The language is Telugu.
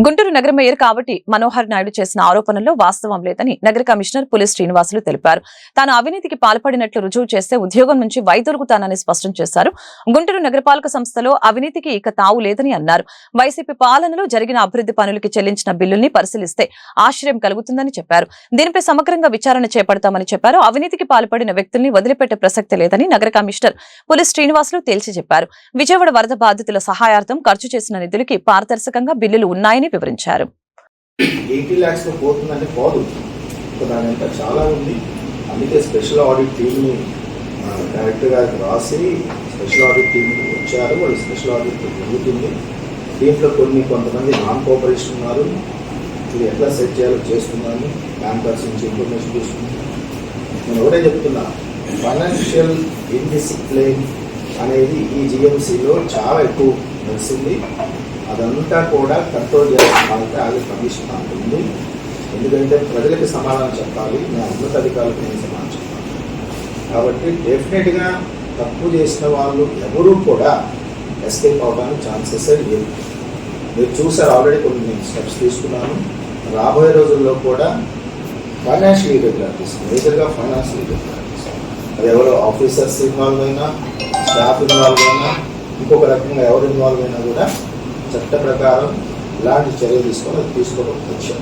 గుంటూరు నగర మేయర్ కాబట్టి మనోహర్ నాయుడు చేసిన ఆరోపణల్లో వాస్తవం లేదని నగర కమిషనర్ పులిస్ శ్రీనివాసులు తెలిపారు. తాను అవినీతికి పాల్పడినట్లు రుజువు చేస్తే ఉద్యోగం నుంచి వైదొలుగుతానని స్పష్టం చేశారు. గుంటూరు నగరపాలక సంస్థలో అవినీతికి ఇక తావు లేదని అన్నారు. వైసీపీ పాలనలో జరిగిన అభివృద్ధి పనులకి చెల్లించిన బిల్లుల్ని పరిశీలిస్తే ఆశ్చర్యం కలుగుతుందని చెప్పారు. దీనిపై సమగ్రంగా విచారణ చేపడతామని చెప్పారు. అవినీతికి పాల్పడిన వ్యక్తుల్ని వదిలిపెట్టే ప్రసక్తి లేదని నగర కమిషనర్ పులిస్ శ్రీనివాసులు తేల్చి చెప్పారు. విజయవాడ వరద బాధితుల సహాయార్థం ఖర్చు చేసిన నిధులకి పారదర్శకంగా బిల్లులు ఉన్నాయని వివరించారు. ఎయిటీ ల్యాక్స్లో పోతుందంటే పోదు ఇంకా దాని వెంట చాలా ఉంది. అందుకే స్పెషల్ ఆడిట్ టీమ్ని డైరెక్టర్ గారికి రాసి స్పెషల్ ఆడిట్ టీమ్ వచ్చారు. వాళ్ళు స్పెషల్ ఆడిట్ జరుగుతుంది. దీంట్లో కొన్ని కొంతమంది నాన్ కోఆపరేషన్ ఉన్నారు. ఇది ఎట్లా సెట్ చేయాలో చేస్తున్నాను. బ్యాంకర్స్ నుంచి ఇన్ఫర్మేషన్ తీసుకుంటున్నాను నేను ఒకటే చెప్తున్నా. ఫైనాన్షియల్ ఇన్డిసిప్లిన్ అనేది ఈ జిఎంసీలో చాలా ఎక్కువ తెలిసింది. అదంతా కూడా కంట్రోల్ చేయాల్సిన బాధ్యత అది కమిషన్ ఉంటుంది. ఎందుకంటే ప్రజలకు సమాధానం చెప్పాలి. నా ఉన్నతాధికారులకు నేను సమాధానం చెప్పాలి. కాబట్టి డెఫినెట్గా తప్పు చేసిన వాళ్ళు ఎవరూ కూడా ఎస్కేప్ అవడానికి ఛాన్సెస్ లేవు. మీరు చూసారు ఆల్రెడీ కొన్ని నేను స్టెప్స్ తీసుకున్నాను. రాబోయే రోజుల్లో కూడా ఫైనాన్షియల్ ఇరెగ్యులారిటీస్ మేజర్గా ఫైనాన్షియల్ ఇరెగ్యులారిటీస్ అది ఎవరో ఆఫీసర్స్ ఇన్వాల్వ్ అయినా స్టాఫ్ ఇన్వాల్వ్ అయినా ఇంకొక రకంగా ఎవరు ఇన్వాల్వ్ అయినా కూడా చట్ట ప్రకారం ఇలాంటి చర్యలు తీసుకొని తీసుకోవడం వచ్చాం